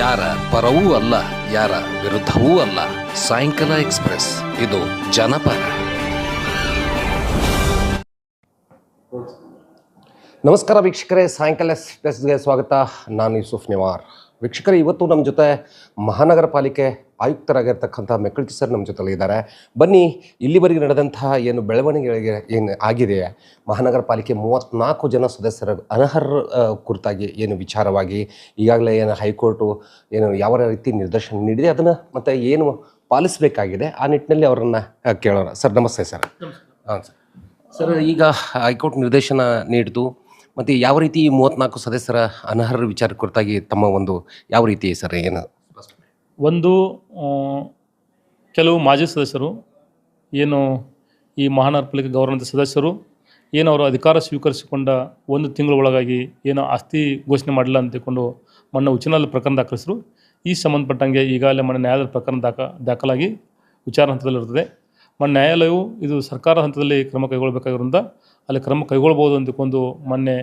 ಯಾರ ಪರವೂ ಅಲ್ಲ, ಯಾರ ವಿರುದ್ಧವೂ ಅಲ್ಲ. ಸಾಯಂಕಾಲ ಎಕ್ಸ್ಪ್ರೆಸ್, ಇದು ಜನಪರ. ನಮಸ್ಕಾರ ವೀಕ್ಷಕರೇ, ಸಾಯಂಕಾಲ ಎಕ್ಸ್ಪ್ರೆಸ್ಗೆ ಸ್ವಾಗತ. ನಾನು ಯೂಸುಫ್ ನಿವಾರ್. ವೀಕ್ಷಕರೇ ಇವತ್ತು ನಮ್ಮ ಜೊತೆ ಮಹಾನಗರ ಪಾಲಿಕೆ ಆಯುಕ್ತರಾಗಿರ್ತಕ್ಕಂಥ ಮೆಕ್ಕಳಿ ಸರ್ ನಮ್ಮ ಜೊತೆಲಿ ಇದ್ದಾರೆ. ಬನ್ನಿ ಇಲ್ಲಿವರೆಗೆ ನಡೆದಂತಹ ಏನು ಬೆಳವಣಿಗೆಗಳಿಗೆ ಏನು ಆಗಿದೆ ಮಹಾನಗರ ಪಾಲಿಕೆ ಮೂವತ್ತ್ನಾಲ್ಕು ಜನ ಸದಸ್ಯರ ಅನರ್ಹರ ಕುರಿತಾಗಿ ಏನು ವಿಚಾರವಾಗಿ ಈಗಾಗಲೇ ಏನು ಹೈಕೋರ್ಟು ಏನು ಯಾವ ರೀತಿ ನಿರ್ದೇಶನ ನೀಡಿದೆ ಅದನ್ನು ಮತ್ತು ಏನು ಪಾಲಿಸಬೇಕಾಗಿದೆ ಆ ನಿಟ್ಟಿನಲ್ಲಿ ಅವರನ್ನು ಕೇಳೋಣ. ಸರ್ ನಮಸ್ತೆ ಸರ್. ಹಾಂ ಸರ್. ಸರ್ ಈಗ ಹೈಕೋರ್ಟ್ ನಿರ್ದೇಶನ ನೀಡಿತು ಮತ್ತು ಯಾವ ರೀತಿ ಈ ಮೂವತ್ತ್ನಾಲ್ಕು ಸದಸ್ಯರ ಅನರ್ಹರ ವಿಚಾರ ಕುರಿತಾಗಿ ತಮ್ಮ ಒಂದು ಯಾವ ರೀತಿ ಸರ್ ಏನು? ಒಂದು ಕೆಲವು ಮಾಜಿ ಸದಸ್ಯರು, ಏನು ಈ ಮಹಾನಗರ ಪಾಲಿಕೆ ಗೌರ್ನರ್ ಸದಸ್ಯರು, ಏನು ಅವರು ಅಧಿಕಾರ ಸ್ವೀಕರಿಸಿಕೊಂಡ ಒಂದು ತಿಂಗಳ ಒಳಗಾಗಿ ಏನು ಆಸ್ತಿ ಘೋಷಣೆ ಮಾಡಿಲ್ಲ ಅಂತ ತಿಳ್ಕೊಂಡು ಮೊನ್ನೆ ಪ್ರಕರಣ ದಾಖಲಿಸಿದ್ರು. ಈ ಸಂಬಂಧಪಟ್ಟಂಗೆ ಈಗಾಗಲೇ ಮೊನ್ನೆ ನ್ಯಾಯಾಲಯದ ಪ್ರಕರಣ ದಾಖ, ದಾಖಲಾಗಿ ವಿಚಾರ ಹಂತದಲ್ಲಿರುತ್ತದೆ. ಮೊನ್ನೆ ನ್ಯಾಯಾಲಯವು ಇದು ಸರ್ಕಾರ ಹಂತದಲ್ಲಿ ಕ್ರಮ ಕೈಗೊಳ್ಳಬೇಕಾಗಿರೋದ್ರಿಂದ ಅಲ್ಲಿ ಕ್ರಮ ಕೈಗೊಳ್ಬೋದು ಅಂತಕ್ಕೊಂದು ಮೊನ್ನೆ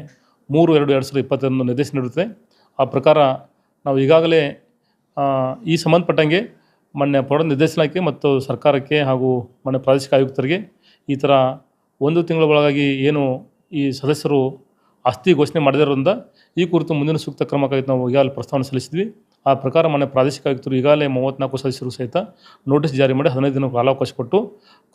ಮೂರು, ಎರಡು ಎರಡು ಸಾವಿರದ ಇಪ್ಪತ್ತೊಂದು ನಿರ್ದೇಶನ ನೀಡುತ್ತೆ ಆ ಪ್ರಕಾರ ನಾವು ಈಗಾಗಲೇ ಈ ಸಂಬಂಧಪಟ್ಟಂಗೆ ಮೊನ್ನೆ ಪೌರ ನಿರ್ದೇಶನಕ್ಕೆ ಮತ್ತು ಸರ್ಕಾರಕ್ಕೆ ಹಾಗೂ ಮೊನ್ನೆ ಪ್ರಾದೇಶಿಕ ಆಯುಕ್ತರಿಗೆ ಈ ಥರ ಒಂದು ತಿಂಗಳ ಒಳಗಾಗಿ ಏನು ಈ ಸದಸ್ಯರು ಆಸ್ತಿ ಘೋಷಣೆ ಮಾಡಿದಿರೋದ್ರಿಂದ ಈ ಕುರಿತು ಮುಂದಿನ ಸೂಕ್ತ ಕ್ರಮಕ್ಕಾಗಿ ನಾವು ಈಗಾಗಲೇ ಪ್ರಸ್ತಾವನೆ ಸಲ್ಲಿಸಿದ್ವಿ. ಆ ಪ್ರಕಾರ ಮೊನ್ನೆ ಪ್ರಾದೇಶಿಕ ಆಯುಕ್ತರು ಈಗಾಗಲೇ ಮೂವತ್ತ್ನಾಲ್ಕು ಸದಸ್ಯರು ಸಹಿತ ನೋಟಿಸ್ ಜಾರಿ ಮಾಡಿ ಹದಿನೈದು ದಿನ ಕಾಲಾವಕಾಶ ಕೊಟ್ಟು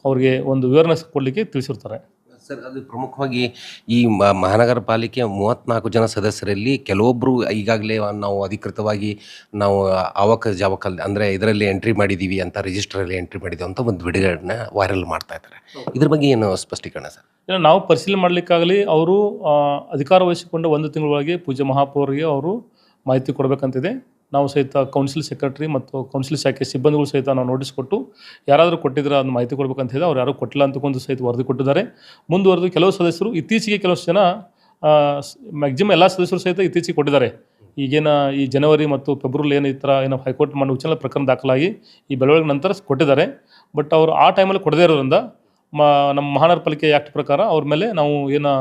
ಅವರಿಗೆ ಒಂದು ವಿವರಣೆ ಕೊಡಲಿಕ್ಕೆ ತಿಳಿಸಿರ್ತಾರೆ ಸರ್ ಅದು ಪ್ರಮುಖವಾಗಿ ಈ ಮ- ಮಹಾನಗರ ಪಾಲಿಕೆ ಮೂವತ್ನಾಲ್ಕು ಜನ ಸದಸ್ಯರಲ್ಲಿ ಕೆಲವೊಬ್ಬರು ಈಗಾಗಲೇ ನಾವು ಅಧಿಕೃತವಾಗಿ ನಾವು ಅವಕ ಜಾವಕಲ್ಲಿ ಅಂದರೆ ಇದರಲ್ಲಿ ಎಂಟ್ರಿ ಮಾಡಿದ್ದೀವಿ ಅಂತ ರಿಜಿಸ್ಟರಲ್ಲಿ ಎಂಟ್ರಿ ಮಾಡಿದ್ದೀವಿ ಅಂತ ಒಂದು ವಿಡಿಯೋಗಳನ್ನ ವೈರಲ್ ಮಾಡ್ತಾ ಇದ್ದಾರೆ. ಇದ್ರ ಬಗ್ಗೆ ಏನು ಸ್ಪಷ್ಟೀಕರಣ ಸರ್? ಇಲ್ಲ ನಾವು ಪರಿಶೀಲನೆ ಮಾಡಲಿಕ್ಕಾಗಲಿ ಅವರು ಅಧಿಕಾರ ವಹಿಸಿಕೊಂಡ ಒಂದು ತಿಂಗಳೊಳಗೆ ಪೂಜಾ ಮಹಾಪೌರಿಗೆ ಅವರು ಮಾಹಿತಿ ಕೊಡಬೇಕಂತಿದೆ. ನಾವು ಸಹಿತ ಕೌನ್ಸಿಲ್ ಸೆಕ್ರೆಟರಿ ಮತ್ತು ಕೌನ್ಸಿಲ್ ಶಾಖೆ ಸಿಬ್ಬಂದಿಗಳು ಸಹಿತ ನಾವು ನೋಟಿಸ್ ಕೊಟ್ಟು ಯಾರಾದರೂ ಕೊಟ್ಟಿದ್ರೆ ಅದನ್ನು ಮಾಹಿತಿ ಕೊಡಬೇಕಂತ ಹೇಳಿ ಅವ್ರು ಯಾರೂ ಕೊಟ್ಟಿಲ್ಲ ಅಂತಕ್ಕೊಂದು ಸಹಿತ ವರದಿ ಕೊಟ್ಟಿದ್ದಾರೆ. ಮುಂದುವರೆದು ಕೆಲವು ಸದಸ್ಯರು ಇತ್ತೀಚೆಗೆ ಕೆಲವಷ್ಟು ಜನ ಮ್ಯಾಕ್ಸಿಮಮ್ ಎಲ್ಲ ಸದಸ್ಯರು ಸಹಿತ ಇತ್ತೀಚೆಗೆ ಕೊಟ್ಟಿದ್ದಾರೆ. ಈಗೇನ ಈ ಜನವರಿ ಮತ್ತು ಫೆಬ್ರವರಿ ಏನು ಈ ಥರ ಏನೋ ಹೈಕೋರ್ಟ್ ಮಾಡಿ ಉಚ್ಚಲ ಪ್ರಕರಣ ದಾಖಲಾಗಿ ಈ ಬೆಳವಣಿಗೆ ನಂತರ ಕೊಟ್ಟಿದ್ದಾರೆ. ಬಟ್ ಅವರು ಆ ಟೈಮಲ್ಲಿ ಕೊಡದೇ ಇರೋದ್ರಿಂದ, ಮ, ನಮ್ಮ ಮಹಾನಗರ ಪಾಲಿಕೆ ಆ್ಯಕ್ಟ್ ಪ್ರಕಾರ ಅವ್ರ ಮೇಲೆ ನಾವು ಏನು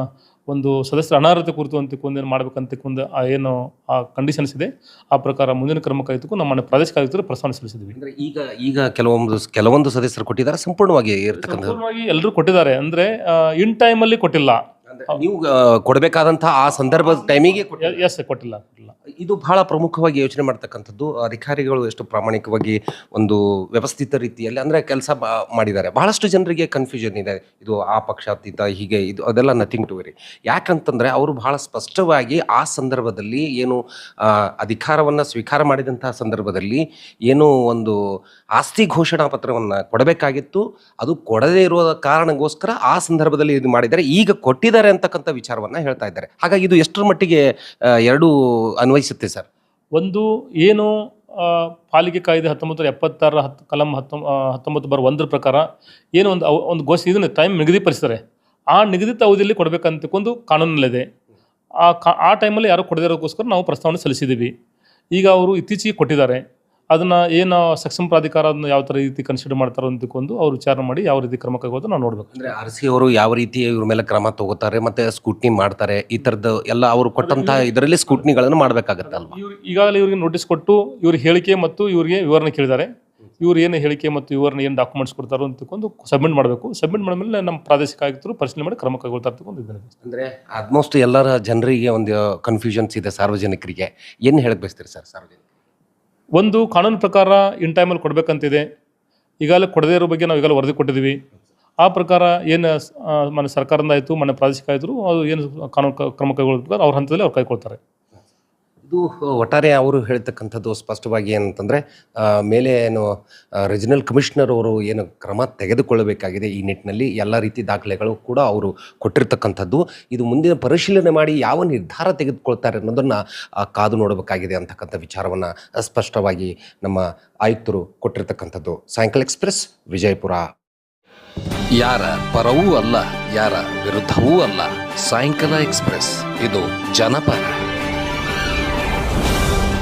ಒಂದು ಸದಸ್ಯರ ಅನರ್ಹತೆ ಕುರಿತು ಅಂತ ಏನು ಮಾಡಬೇಕಂತ ಕೊಂದು ಆ ಏನು ಆ ಕಂಡೀಷನ್ಸ್ ಇದೆ ಆ ಪ್ರಕಾರ ಮುಂದಿನ ಕ್ರಮ ಕೈತಕ್ಕೂ ನಮ್ಮ ಪ್ರದೇಶ ಪ್ರಾದೇಶಿಕ ಆಯುಕ್ತರು ಪ್ರಸ್ತಾವನೆ ಸಲ್ಲಿಸಿದ್ವಿ. ಅಂದರೆ ಈಗ ಈಗ ಕೆಲವೊಂದು ಕೆಲವೊಂದು ಸದಸ್ಯರು ಕೊಟ್ಟಿದ್ದಾರೆ ಸಂಪೂರ್ಣವಾಗಿ ಇರ್ತಕ್ಕಂಥ ಸಂಪೂರ್ಣವಾಗಿ ಎಲ್ಲರೂ ಕೊಟ್ಟಿದ್ದಾರೆ. ಅಂದ್ರೆ ಇನ್ ಟೈಮಲ್ಲಿ ಕೊಟ್ಟಿಲ್ಲ. ನೀವು ಕೊಡಬೇಕಾದಂತಹ ಆ ಸಂದರ್ಭದ ಟೈಮಿಗೆ ಎಸ್ ಕೊಟ್ಟಿಲ್ಲ. ಕೊಟ್ಟಿಲ್ಲ ಇದು ಬಹಳ ಪ್ರಮುಖವಾಗಿ ಯೋಚನೆ ಮಾಡ್ತಕ್ಕಂಥದ್ದು. ಅಧಿಕಾರಿಗಳು ಎಷ್ಟು ಪ್ರಾಮಾಣಿಕವಾಗಿ ಒಂದು ವ್ಯವಸ್ಥಿತ ರೀತಿಯಲ್ಲಿ ಅಂದರೆ ಕೆಲಸ ಮಾಡಿದ್ದಾರೆ. ಬಹಳಷ್ಟು ಜನರಿಗೆ ಕನ್ಫ್ಯೂಷನ್ ಇದೆ. ಇದು ಆ ಪಕ್ಷಾತೀತ ಹೀಗೆ ಇದು ಅದೆಲ್ಲ ನಥಿಂಗ್ ಟು ವೆರಿ ಯಾಕಂತಂದರೆ ಅವರು ಬಹಳ ಸ್ಪಷ್ಟವಾಗಿ ಆ ಸಂದರ್ಭದಲ್ಲಿ ಏನು ಅಧಿಕಾರವನ್ನು ಸ್ವೀಕಾರ ಮಾಡಿದಂತಹ ಸಂದರ್ಭದಲ್ಲಿ ಏನು ಒಂದು ಆಸ್ತಿ ಘೋಷಣಾ ಪತ್ರವನ್ನು ಕೊಡಬೇಕಾಗಿತ್ತು. ಅದು ಕೊಡದೇ ಇರುವ ಕಾರಣಗೋಸ್ಕರ ಆ ಸಂದರ್ಭದಲ್ಲಿ ಇದು ಮಾಡಿದ್ದಾರೆ. ಈಗ ಕೊಟ್ಟಿದ್ದಾರೆ ಅಂತಕ್ಕಂಥ ವಿಚಾರವನ್ನು ಹೇಳ್ತಾ ಇದ್ದಾರೆ. ಹಾಗಾಗಿ ಇದು ಎಷ್ಟರ ಮಟ್ಟಿಗೆ ಎರಡು ಅನ್ವಯಿಸುತ್ತೆ ಸರ್? ಒಂದು ಏನು ಪಾಲಿಕೆ ಕಾಯ್ದೆ ಹತ್ತೊಂಬತ್ತು ಎಪ್ಪತ್ತಾರ ಹತ್ತು ಕಲಂ ಹತ್ತೊಂಬ ಹತ್ತೊಂಬತ್ತು ಬರ ಒಂದರ ಪ್ರಕಾರ ಏನು ಒಂದು ಒಂದು ಘೋಷ ಇದನ್ನು ಟೈಮ್ ನಿಗದಿಪಡಿಸ್ತಾರೆ ಆ ನಿಗದಿತ ಅವಧಿಯಲ್ಲಿ ಕೊಡಬೇಕಂತಕ್ಕೊಂದು ಕಾನೂನಲ್ಲಿದೆ. ಆ ಕಾ, ಆ ಟೈಮಲ್ಲಿ ಯಾರು ಕೊಡದಿರೋಕ್ಕೋಸ್ಕರ ನಾವು ಪ್ರಸ್ತಾವನೆ ಸಲ್ಲಿಸಿದ್ದೀವಿ. ಈಗ ಅವರು ಇತ್ತೀಚೆಗೆ ಕೊಟ್ಟಿದ್ದಾರೆ. ಅದನ್ನು ಏನು ಸಕ್ಷಮ ಪ್ರಾಧಿಕಾರ ಅದನ್ನು ಯಾವ ಥರ ರೀತಿ ಕನ್ಸಿಡರ್ ಮಾಡ್ತಾರೋ ಅಂತಕೊಂಡು ಅವ್ರು ವಿಚಾರಣೆ ಮಾಡಿ ಯಾವ ರೀತಿ ಕ್ರಮ ಕೈಗೋದು ನಾವು ನೋಡಬೇಕು. ಅಂದ್ರೆ ಆರ್ ಸಿ ಅವರು ಯಾವ ರೀತಿ ಇವ್ರ ಮೇಲೆ ಕ್ರಮ ತಗೋತಾರೆ ಮತ್ತೆ ಸ್ಕೂಟ್ನಿ ಮಾಡ್ತಾರೆ ಈ ಥರದ್ದು ಎಲ್ಲ ಅವರು ಕೊಟ್ಟಂತಹ ಇದರಲ್ಲಿ ಸ್ಕೂಟ್ನಿಗಳನ್ನು ಮಾಡಬೇಕಾಗತ್ತೆ ಅಲ್ವಾ? ಇವ್ರು ಈಗಾಗಲೇ ಇವರಿಗೆ ನೋಟಿಸ್ ಕೊಟ್ಟು ಇವ್ರ ಹೇಳಿಕೆ ಮತ್ತು ಇವರಿಗೆ ವಿವರಣೆ ಕೇಳಿದ್ದಾರೆ. ಇವ್ರು ಏನು ಹೇಳಿಕೆ ಮತ್ತು ವಿವರಣೆ ಏನು ಡಾಕ್ಯುಮೆಂಟ್ಸ್ ಕೊಡ್ತಾರೋ ಅಂತಕೊಂಡು ಸಬ್ಮಿಟ್ ಮಾಡಬೇಕು. ಸಬ್ಮಿಟ್ ಮಾಡಿದ ಮೇಲೆ ನಮ್ಮ ಪ್ರಾದೇಶಿಕ ಆಯುಕ್ತರು ಪರಿಶೀಲನೆ ಮಾಡಿ ಕ್ರಮ ಕೈಗೊಳ್ತಾ ಇದ್ದೇನೆ. ಅಂದ್ರೆ ಆಲ್ಮೋಸ್ಟ್ ಎಲ್ಲರ ಜನರಿಗೆ ಒಂದು ಕನ್ಫ್ಯೂಷನ್ಸ್ ಇದೆ ಸಾರ್ವಜನಿಕರಿಗೆ. ಏನು ಹೇಳಕ್ ಬಯಸ್ತೀರಿ ಸರ್ ಸಾರ್ವಜನಿಕ ಒಂದು ಕಾನೂನು ಪ್ರಕಾರ ಇನ್ ಟೈಮಲ್ಲಿ ಕೊಡಬೇಕಂತಿದೆ. ಈಗಾಗಲೇ ಕೊಡದೇ ಇರೋ ಬಗ್ಗೆ ನಾವು ಈಗಾಗಲೇ ವರದಿ ಕೊಟ್ಟಿದ್ದೀವಿ. ಆ ಪ್ರಕಾರ ಏನು ಮನೆ ಸರ್ಕಾರದಿಂದ ಆಯಿತು ಮನೆ ಪ್ರಾದೇಶಿಕ ಆಯಿತು, ಅದು ಏನು ಕಾನೂನು ಕ್ರಮ ಕೈಗೊಳ್ಳಬೇಕು ಅವ್ರ ಹಂತದಲ್ಲಿ ಅವ್ರು ಕೈಗೊಳ್ತಾರೆ. ಇದು ಒಟ್ಟಾರೆ ಅವರು ಹೇಳ್ತಕ್ಕಂಥದ್ದು ಸ್ಪಷ್ಟವಾಗಿ ಏನಂತಂದರೆ ಮೇಲೆ ಏನು ರೀಜನಲ್ ಕಮಿಷನರ್ ಅವರು ಏನು ಕ್ರಮ ತೆಗೆದುಕೊಳ್ಳಬೇಕಾಗಿದೆ ಈ ನಿಟ್ಟಿನಲ್ಲಿ, ಎಲ್ಲ ರೀತಿ ದಾಖಲೆಗಳು ಕೂಡ ಅವರು ಕೊಟ್ಟಿರ್ತಕ್ಕಂಥದ್ದು. ಇದು ಮುಂದಿನ ಪರಿಶೀಲನೆ ಮಾಡಿ ಯಾವ ನಿರ್ಧಾರ ತೆಗೆದುಕೊಳ್ತಾರೆ ಅನ್ನೋದನ್ನು ಕಾದು ನೋಡಬೇಕಾಗಿದೆ ಅಂತಕ್ಕಂಥ ವಿಚಾರವನ್ನು ಸ್ಪಷ್ಟವಾಗಿ ನಮ್ಮ ಆಯುಕ್ತರು ಕೊಟ್ಟಿರ್ತಕ್ಕಂಥದ್ದು. ಸಾಯಂಕಾಲ ಎಕ್ಸ್ಪ್ರೆಸ್ ವಿಜಯಪುರ. ಯಾರ ಪರವೂ ಅಲ್ಲ, ಯಾರ ವಿರುದ್ಧವೂ ಅಲ್ಲ. ಸಾಯಂಕಾಲ ಎಕ್ಸ್ಪ್ರೆಸ್ ಇದು ಜನಪರ.